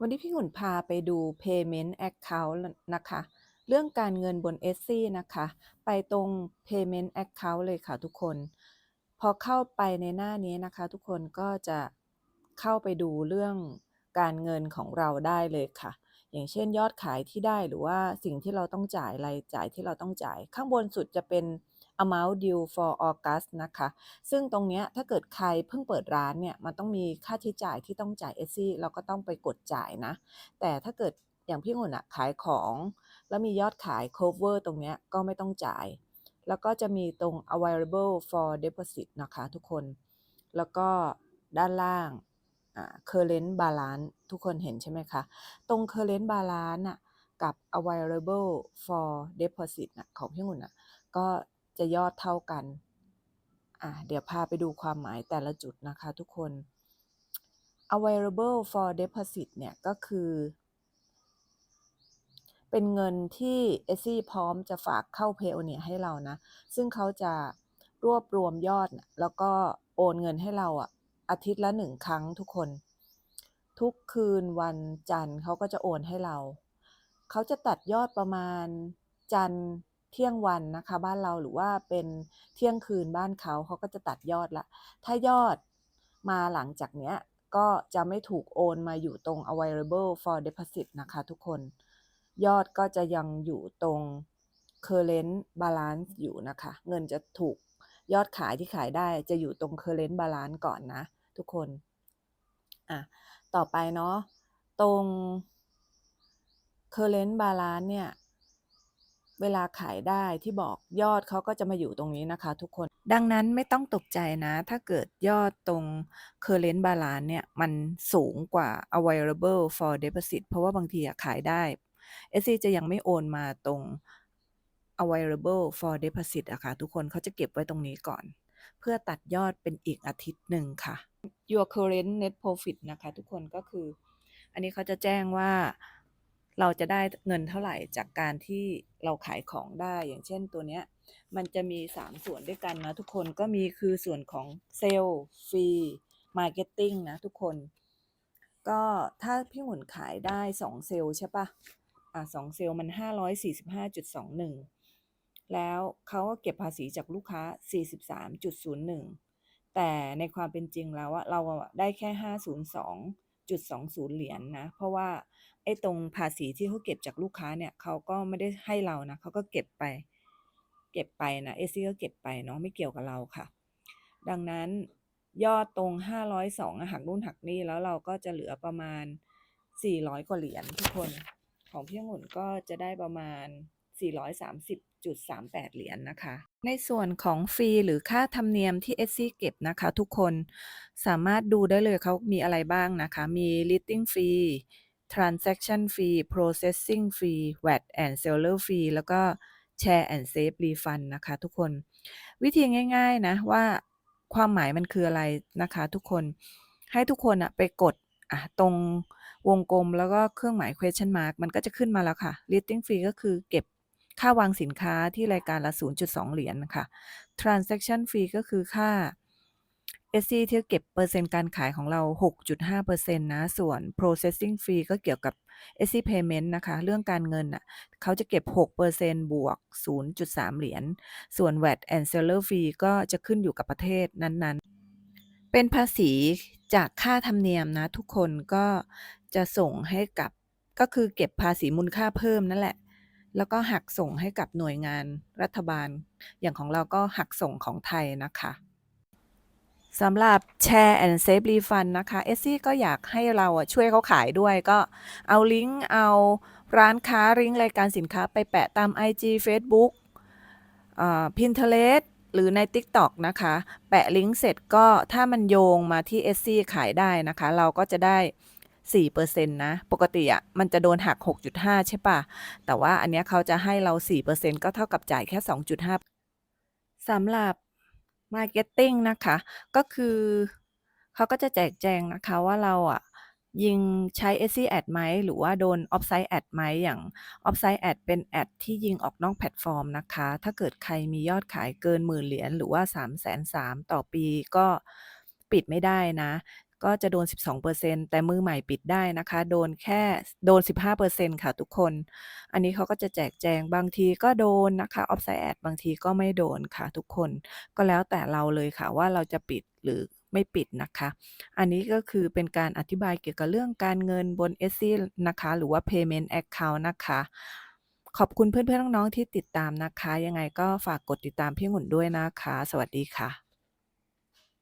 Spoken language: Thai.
วันนี้พี่หุ่นพาไปดู Payment Account นะคะ เรื่องการเงินบน Etsy นะคะ ไปตรง Payment Account เลยค่ะทุกคน พอเข้าไปในหน้านี้นะคะ ทุกคนก็จะเข้าไปดูเรื่องการเงินของเราได้เลยค่ะ อย่างเช่นยอดขายที่ได้หรือว่าสิ่งที่เราต้องจ่ายรายจ่ายที่เราต้องจ่าย ข้างบนสุดจะเป็น amount due for August นะคะ ซึ่งตรงเนี้ยถ้าเกิดใครเพิ่งเปิดร้านเนี่ย มันต้องมีค่าใช้จ่ายที่ต้องจ่าย Etsy เราก็ต้องไปกดจ่ายนะ แต่ถ้าเกิดอย่างพี่หุ่นอะขายของ แล้วมียอดขาย cover ตรงเนี้ยก็ไม่ต้องจ่าย แล้วก็จะมีตรง available for deposit นะคะทุกคน แล้วก็ด้านล่าง current balance ทุกคนเห็นใช่ไหมคะ ตรง current balance น่ะกับ available for deposit นะของพี่หุ่นน่ะก็ จะยอดเท่ากัน อ่าเดี๋ยวพาไปดูความหมายแต่ละจุดนะคะทุกคน available for deposit เนี่ย ก็คือ เป็นเงินที่ Etsy พร้อมจะฝากเข้า Payoneer ให้เรานะ ซึ่งเขาจะรวบรวมยอด แล้วก็โอนเงินให้เราอะอาทิตย์ละหนึ่งครั้งทุกคน ทุกคืนวันจันทร์เขาก็จะโอนให้เรา เขาจะตัดยอดประมาณจันทร์ เที่ยงวันนะคะบ้านเราหรือว่าเป็นเที่ยงคืนบ้านเขาเขาก็จะตัดยอดละ ถ้ายอดมาหลังจากเนี้ยก็จะไม่ถูกโอนมาอยู่ตรง available for deposit นะคะทุกคน ยอดก็จะยังอยู่ตรง current balance อยู่นะคะ เงินจะถูกยอดขายที่ขายได้จะอยู่ตรง current balance ก่อนนะ ทุกคน อะ ต่อไปเนาะ ตรง current balance เนี่ย เวลาขายได้ที่บอกยอดเขาก็จะมาอยู่ตรงนี้นะคะทุกคน ดังนั้นไม่ต้องตกใจนะ ถ้าเกิดยอดตรง current balance เนี่ย มันสูงกว่า available for deposit เพราะว่าบางทีขายได้ Etsy จะยังไม่โอนมาตรง available for deposit อะค่ะทุกคนเขาจะเก็บไว้ตรงนี้ก่อน เพื่อตัดยอดเป็นอีกอาทิตย์หนึ่งค่ะ your current net profit นะคะ ทุกคนก็คือ อันนี้เขาจะแจ้งว่า เราจะได้เงินเท่าไหร่จากการที่เราขายของได้ อย่างเช่นตัวเนี้ย มันจะมี 3 ส่วนด้วยกันนะทุกคนก็มีคือส่วนของเซลล์ฟรีมาร์เก็ตติ้งนะทุกคน ก็ถ้าพี่หมุนขายได้ 2 เซลล์ใช่ปะอะ2เซลล์มัน 545.21 แล้วเขาก็เก็บภาษีจากลูกค้า 43.01 แต่ในความเป็นจริงแล้วอะเราได้แค่ 502.20เหรียญนะเพราะว่าไอ้ตรงภาษีที่เขาเก็บจากลูกค้าเนี่ยเขาก็ไม่ได้ให้เรานะเขาก็เก็บไป เก็บไปนะเอซี่ก็เก็บไปเนาะไม่เกี่ยวกับเราค่ะ ดังนั้นยอดตรง 502อะหักนู่นหักนี่แล้วเราก็จะเหลือประมาณ 400 กว่าเหรียญทุกคน ของพี่องุ่นก็จะได้ประมาณ 430.38 เหรียญนะคะ ในส่วนของฟรีหรือค่าธรรมเนียมที่ Etsy เก็บนะคะทุกคนสามารถดูได้เลยเขามีอะไรบ้างนะคะ มี listing fee transaction fee processing fee VAT and seller fee แล้วก็ share and save refund นะคะทุกคน วิธีง่าย ๆนะว่าความหมายมันคืออะไรนะคะทุกคนให้ทุกคนอะไปกดอะตรงวงกลมแล้วก็เครื่องหมาย question mark มันก็จะขึ้นมาแล้วค่ะ listing fee ก็คือเก็บ ค่าวางสินค้าที่รายการละ 0.2 เหรียญค่ะ transaction fee ก็คือค่า Etsy ที่เก็บเปอร์เซ็นต์การขายของเรา 6.5%นะ ส่วน processing fee ก็เกี่ยวกับ Etsy payment นะคะ เรื่องการเงินอะเขาจะเก็บ 6%บวก 0.3 เหรียญ ส่วน VAT and seller fee ก็จะขึ้นอยู่กับประเทศนั้นๆ เป็นภาษีจากค่าธรรมเนียมนะ ทุกคนก็จะส่งให้กับก็คือเก็บภาษีมูลค่าเพิ่มนั่นแหละ แล้วก็หักส่งให้กับหน่วยงานรัฐบาล อย่างของเราก็หักส่งของไทยนะคะสำหรับ Share and Save Refund นะคะ Etsy ก็อยากให้เราช่วยเขาขายด้วยก็เอาลิงก์เอาร้านค้าลิงก์รายการสินค้าไปแปะตาม IG Facebook Pinterest หรือใน TikTok นะคะ แปะลิงก์เสร็จก็ถ้ามันโยงมาที่ Etsy ขายได้นะคะ เราก็จะได้ 4%นะ ปกติอะมันจะโดนหัก 6.5 ใช่ปะแต่ว่าอันเนี้ยเขาจะให้เรา 4%ก็เท่ากับจ่ายแค่ 2.5สำหรับ Marketing นะคะ ก็คือเขาก็จะแจกแจงนะคะว่าเราอะยิงใช้ Etsy Ad ไหม หรือว่าโดน Offsite Ad ไหม อย่าง Offsite Ad เป็นแอดที่ยิงออกนอกแพลตฟอร์มนะคะ ถ้าเกิดใครมียอดขายเกินหมื่นเหรียญหรือว่า 330,000ต่อปีก็ปิดไม่ได้นะ ก็จะโดน 12%แต่มือใหม่ปิดได้นะคะ โดนแค่โดน 15%ค่ะทุกคน อันนี้เขาก็จะแจกแจงบางทีก็โดนนะคะ Offside Ad บางทีก็ไม่โดนค่ะทุกคน ก็แล้วแต่เราเลยค่ะว่าเราจะปิดหรือไม่ปิดนะคะ อันนี้ก็คือเป็นการอธิบายเกี่ยวกับเรื่องการเงินบน Etsy นะคะ หรือว่า Payment Account นะคะ ขอบคุณเพื่อนๆน้องๆที่ติดตามนะคะ ยังไงก็ฝากกดติดตามพี่องุ่นด้วยนะคะ สวัสดีค่ะ